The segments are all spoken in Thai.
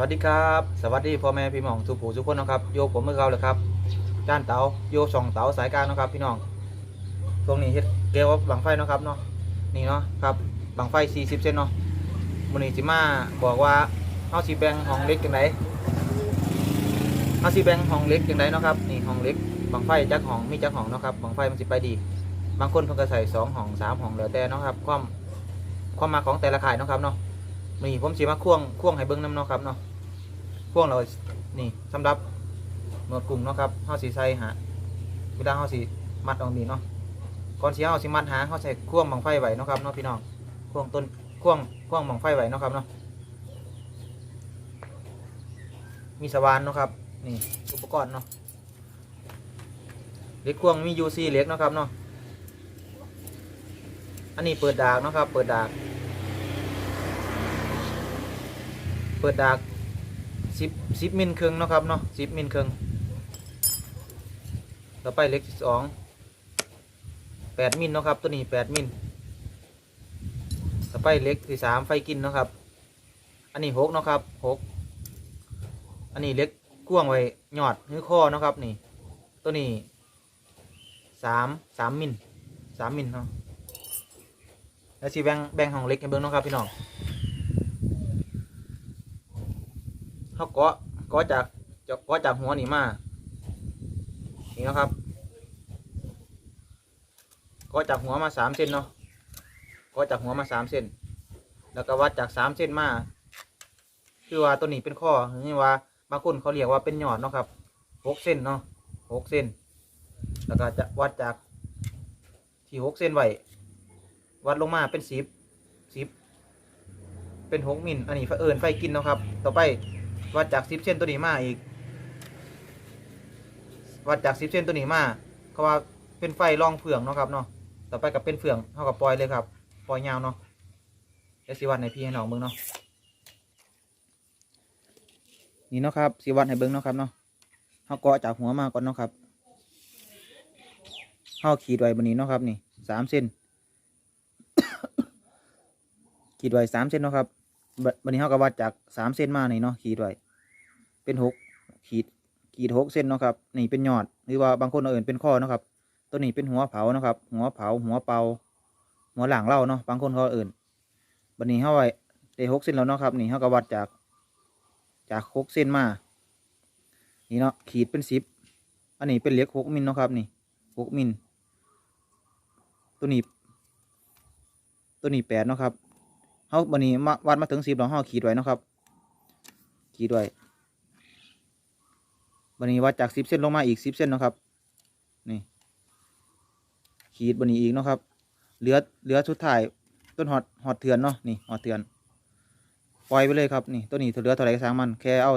วัสดีครับ สวัสดีพ่อแม่พี่น้องทุกผู้ทุกคนนะครับโยผมเมื่อเก่าเลยครับจ้านเตาโยสองเตาสายกลางนะครับ พี่น้องช่วงนี้เฮ็ดเกลียวกับบังไฟนะครับเนาะนี่เนาะครับบังไฟ 40 เซนเนาะมื้อนี้สิมาบอกว่าเฮาสิแบงห้องเล็กจังไดเฮาสิแบงห้องเล็กจังไดเนาะครับนี่ห้องเล็กบังไฟจักห้องมีจักห้องเนาะครับบังไฟมันสิไปดี บางคนเพิ่นก็ใส่สองห้องสามห้องแล้วแต่เนาะครับความความมาของแต่ละขายเนาะครับเนาะนี่ผมสิมาควงควงให้เบิ่งนํเนาะครับเนาะ พ่วงเรานี่สำหรับหนวดกลุ่มเนาะครับเฮาสีใส่หาเวลาเฮาสีมัดเออกนี่เนาะก่อนสีเฮาสีมัดหาเฮาใส่ข่วงบังไฟไว้เนาะครับเนาะพี่น้องข่วงต้นข่วงข่วงบังไฟไว้เนาะครับเนาะมีสว่านเนาะครับนี่อุปกรณ์เนาะเล็กข่วงมียูซีเล็กเนาะครับเนาะอันนี้เปิดดากเนาะครับ เปิดดาก เปิดดาก สิบสิบมิลครึ่งเนาะครับเนาะสิบมิลครึ่งต่อไปเล็กสองแปดมิลเนาะครับตัวนี้แปดมิลต่อไปเล็กที่สามไฟกินเนาะครับ อันนี้หกเนาะครับหกอันนี้เล็กกว้างไว้หยอดหรือข้อเนาะครับนี่ ตัวนี้สามสามมิลสามมิลเนาะแล้วสิแบ่งแบ่งห้องเล็กให้เบิ่งเนาะครับพี่น้อง เขาเกาะเกาะจากจากเกาะจากหัวนี่มานี่นะครับเกาะจากหัวมาสามเส้นเนาะเกาะจากหัวมาสามเส้น แล้วก็วัดจากสามเส้นมาคือว่าตัวนี้เป็นข้อนี่ว่าบางคนเขาเรียกว่าเป็นหยอดเนาะครับหกเส้นเนาะหกเส้น แล้วก็จะวัดจากที่หกเส้นไว้วัดลงมาเป็นสิบสิบเป็นหกมิลอันนี้ไฟเอิญไฟกินเนาะครับ ต่อไป วัดจากสิบเส้นตัวนี้มาอีก วัดจากสิบเส้นตัวนี้มาเขาว่าเป็นไฟรองเฟืองเนาะครับเนาะต่อไปกับเป็นเฟืองเท่ากับปล่อยเลยครับปล่อยยาวเนาะเดี๋ยวสิวัดในพี่ให้น้องเบิ้งเนาะนี่เนาะครับสิวัดให้เบิ้งเนาะครับเนาะเขาเกาะจากหัวมาก่อนเนาะครับเขาขีดไว้บนนี้เนาะครับนี่สามเส้นขีดไว้สามเส้นเนาะครับ บันนี้เขาก็วัดจากสามเส้นมานี่เนาะขีดไว้เป็นหกขีดขีดหกเส้นเนาะครับนี่เป็นยอดหรือว่าบางคนเอาอื่นเป็นข้อเนาะครับตัวนี้เป็นหัวเผาเนาะครับหัวเผาหัวเป่าหัวหลังเล่าเนาะบางคนเขาเอื่นบันนี้เขาไว้ได้หกเส้นแล้วเนาะครับนี่เขาก็วัดจากจากหกเส้นมานี่เนาะขีดเป็นสิบอันนี้เป็นเหล็กหกมิลเนาะครับนี่หกมิลตัวนี้ตัวนี้แปดเนาะครับ เขาบันนี้มาวัดมาถึงสิบแล้วเขาขีดไว้เนาะครับ ขีดไว้บันนี้วัดจากสิบเส้นลงมาอีกสิบเส้นเนาะครับ นี่ ขีดบันนี้อีกเนาะครับ เหลือเหลือชุดถ่ายต้นหอดหอดเถื่อนเนาะ นี่หอดเถื่อน ปล่อยไปเลยครับ นี่ตัวนี้เหลือเท่าไรก็สร้างมัน แค่เอา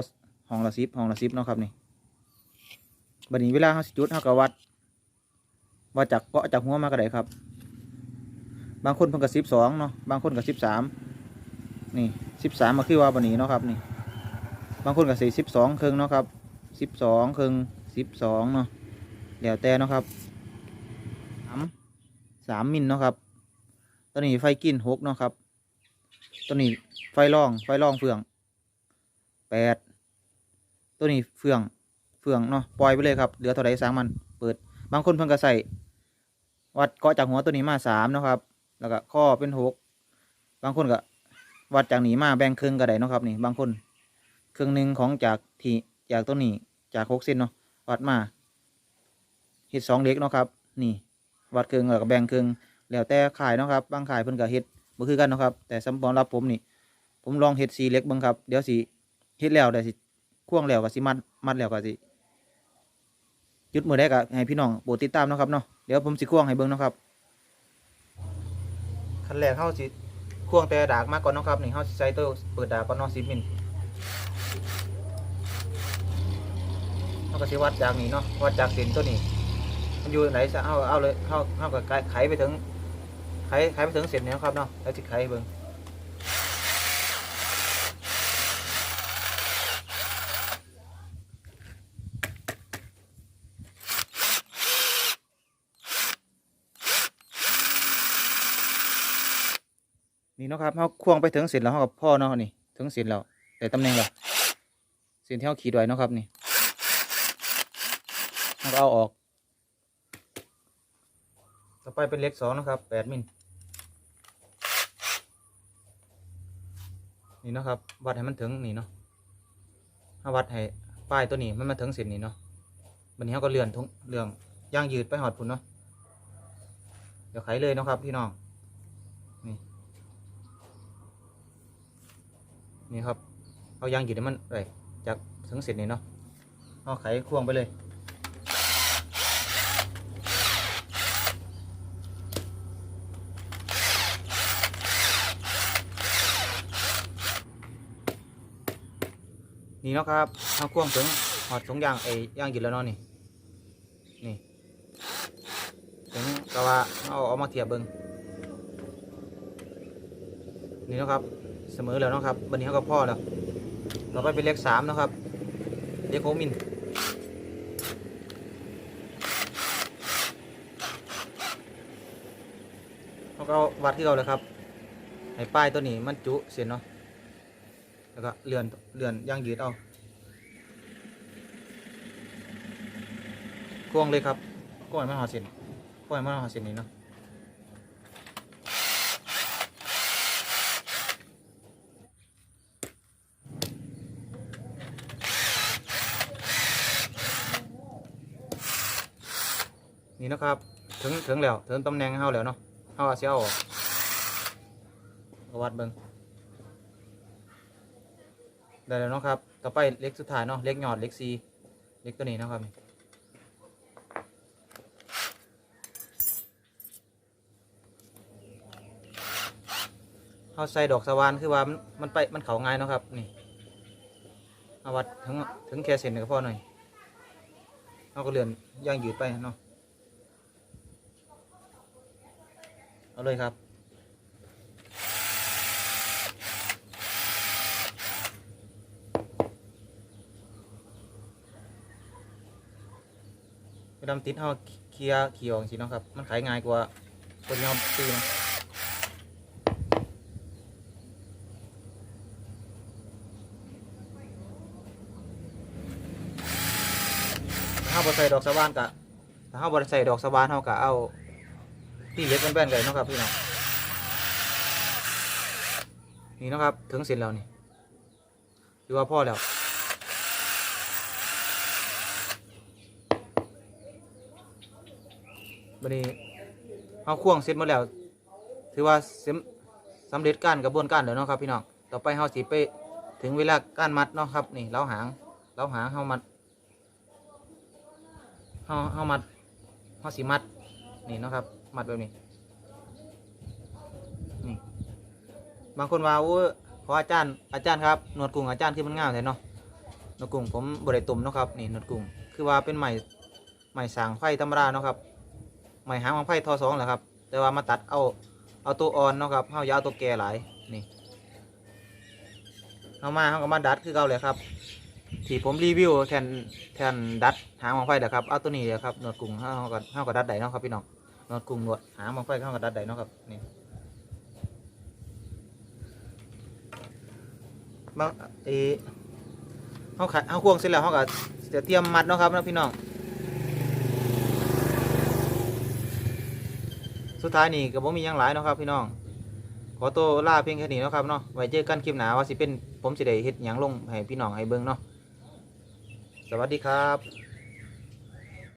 ห้องละสิบห้องละสิบเนาะครับนี่บันนี้เวลาเขาสิจุดเขาก็วัด วัดจากเกาะจากหัวมาก็ได้ครับ บางคนเพิ่งกับสิบสองเนาะบางคนกับสิบสามนี่สิบสามมาคือว่าบันนี้เนาะครับนี่ บางคนก็ใส่สิบสองครึ่งเนาะครับสิบสองครึ่งสิบสองเนาะแล้วแต่เนาะครับสามสามมิลเนาะครับตัวนี้ไฟกินหกเนาะครับตัวนี้ไฟล่องไฟล่องเฟืองแปดตัวนี้เฟืองเฟืองเนาะปล่อยไปเลยครับเหลือเท่าไรสร้างมันเปิด บางคนเพิ่งก็ใส่วัดเกาะจากหัวตัวนี้มาสามเนาะครับ แล้วก็ข้อเป็นหกบางคนก็วัดจากหนีมาแบ่งครึ่งก็ได้นะครับนี่บางคนครึ่งหนึ่งของจากที่จากต้นนี้จากหกเส้นเนาะวัดมาเฮ็ดสองเล็กเนาะครับ นี่ วัดครึ่งแล้วก็แบ่งครึ่งแล้วแต่ขายเนาะครับบางขายเพิ่นก็เฮ็ดบ่คือกันเนาะครับ แต่สำหรับผมนี่ ผมลองเฮ็ดสีเล็กบิ่งครับเดี๋ยวสิเฮ็ดแล้วได้สิควงแล้วก็สิมัดมัดแล้วก็สิจุดมือได้ก็ให้พี่น้องโปรดติดตามเนาะครับเนาะเดี๋ยวผมสิควงให้เบิ่งเนาะครับ ขั้นแรกเฮาสิควงแต่ดากมากก่อนเนาะครับนี่เขาสิใช้ตัวเปิดดากก่อนเนาะสิมิลเขาก็สิวัดจากนี้เนาะวัดจากเส้นตัวนี้ มันอยู่ไหนจะเอาเอาเลยเข้าเข้ากับไขไปถึงไขไขไปถึงเส้นนี้นะครับเนาะแล้วสิไขเบิ่ง นี่เนาะครับเขาควงไปถึงเส้นแล้วเขากับพ่อเนาะนี่ถึงเส้นแล้วแต่ตำแหน่งแล้วส้นที่เราขีดไว้เนาะครับนี่เราเอาออก ต่อไปเป็นเล็กสองนะครับแปดมิลนี่เนาะครับวัดให้มันถึงนี่เนาะถ้าวัดให้ป้ายตัวนี้มันมาถึงเส้นนี้เนาะวันนี้เขาก็เลื่อนทุงเรื่องย่างยืดไปหอดพุ่นเนาะเดี๋ยวไขเลยเนาะครับพี่น้อง นี่ครับ เอายางหยืดมันไปจากถึงเส้นนี้เนาะเอาไขควงไปเลย นี่เนาะครับทาควงถึงหอดสงยางไอ้ยางหยิดแล้วเนาะนี่นี่ถึงกะว่าเอาเอามาเทียบเบิงนี่เนาะครับ เสมอแล้วนะครับบันนี้เขาก็พ่อแล้วต่อไปเป็นเลขสามนะครับเลขโคมินเขาก็วัดที่เราเลยครับให้ป้ายตัวนี้มันจุเสียนเนาะแล้วก็เลื่อนเลื่อนย่างยืดเอาควงเลยครับก้อยมาหาเส้นก้อยมาหาเส้นนี้เนาะ นี่นะครับ ถึงถึงแล้ว ถึงตำแหน่งเฮาแล้วเนาะเฮาเสิเอาออกเอาวัดเบิ่งได้แล้วเนาะครับ ต่อไปเล็กสุดท้ายเนาะ เล็กหยอด เล็กซีเล็กตัวนี้นะครับเขาใส่ดอกสวานคือว่ามันมันไปมันเขาง่ายเนาะครับ นี่เอาวัดถึงถึงแค่เส้นก็พอหน่อยเอาก็เลื่อนย่างยืดไปเนาะ เอาเลยครับ ไปดำติดเอาเคลียร์เขียวจริเนาะครับ มันขายง่ายกว่าคนที่เอาตีนะถ้าเราใส่ดอกสะบานกะถ้าบริใส่ดอกสะบานเรากะเอา ตีเล็กแป้นๆกันเนาะครับพี่น้องนี่นะครับถึงเสร็จแล้วนี่ถือว่าพ่อแล้วบันนี้เอาควงเสร็จหมดแล้ว ถือว่าเสร็จสำเร็จการกระบวนการแล้วเนาะครับพี่น้องต่อไปเฮาสิไปถึงเวลาการมัดเนาะครับ นี่เล้าหางเล้าหางเฮามัดเฮาเฮามัดเฮาสิมัดนี่เนาะครับ มัดแบบนี้นี่บางคนว่าโอ้ขออาจารย์อาจารย์ครับหนวดกุ้งอาจารย์คือมันง่ายเลยเนาะหนวดกุ้งผมบริตุ่มเนาะครับนี่หนวดกุ้งคือว่าเป็นใหม่ใหม่สางไฟธรรมดาเนาะครับไม้หางของไผ่ทอสองแหละครับ แต่ว่ามาตัดเอาเอาตัวอ่อนเนาะครับเฮายาวตัวแก่หลายนี่เอามาเฮาก็มาดัดคือเก่าเลยครับที่ผมรีวิวแทนแทนดัดหางของไฟแหละครับเอาตัวนี้เลยครับหนวดกุ้งเฮาก็เฮาก็ดัดได้เนาะครับพี่น้อง นวดกุ้งหนวดหางของไฟเฮาก็ดัดได้เนาะครับนี่บางเอเฮาขัดเฮาควงเสร็จแล้วเฮาก็จะเตรียมมัดเนาะครับนะพี่น้อง สุดท้ายนี่ก็บ่มีหยังหลายเนาะครับพี่น้อง ขอตัวลาเพียงแค่นี้เนาะครับเนาะ ไว้เจอกันคลิปหน้าว่าสิเป็นผมสิได้เฮ็ดหยังลงให้พี่น้องให้เบิ่งเนาะ สวัสดีครับ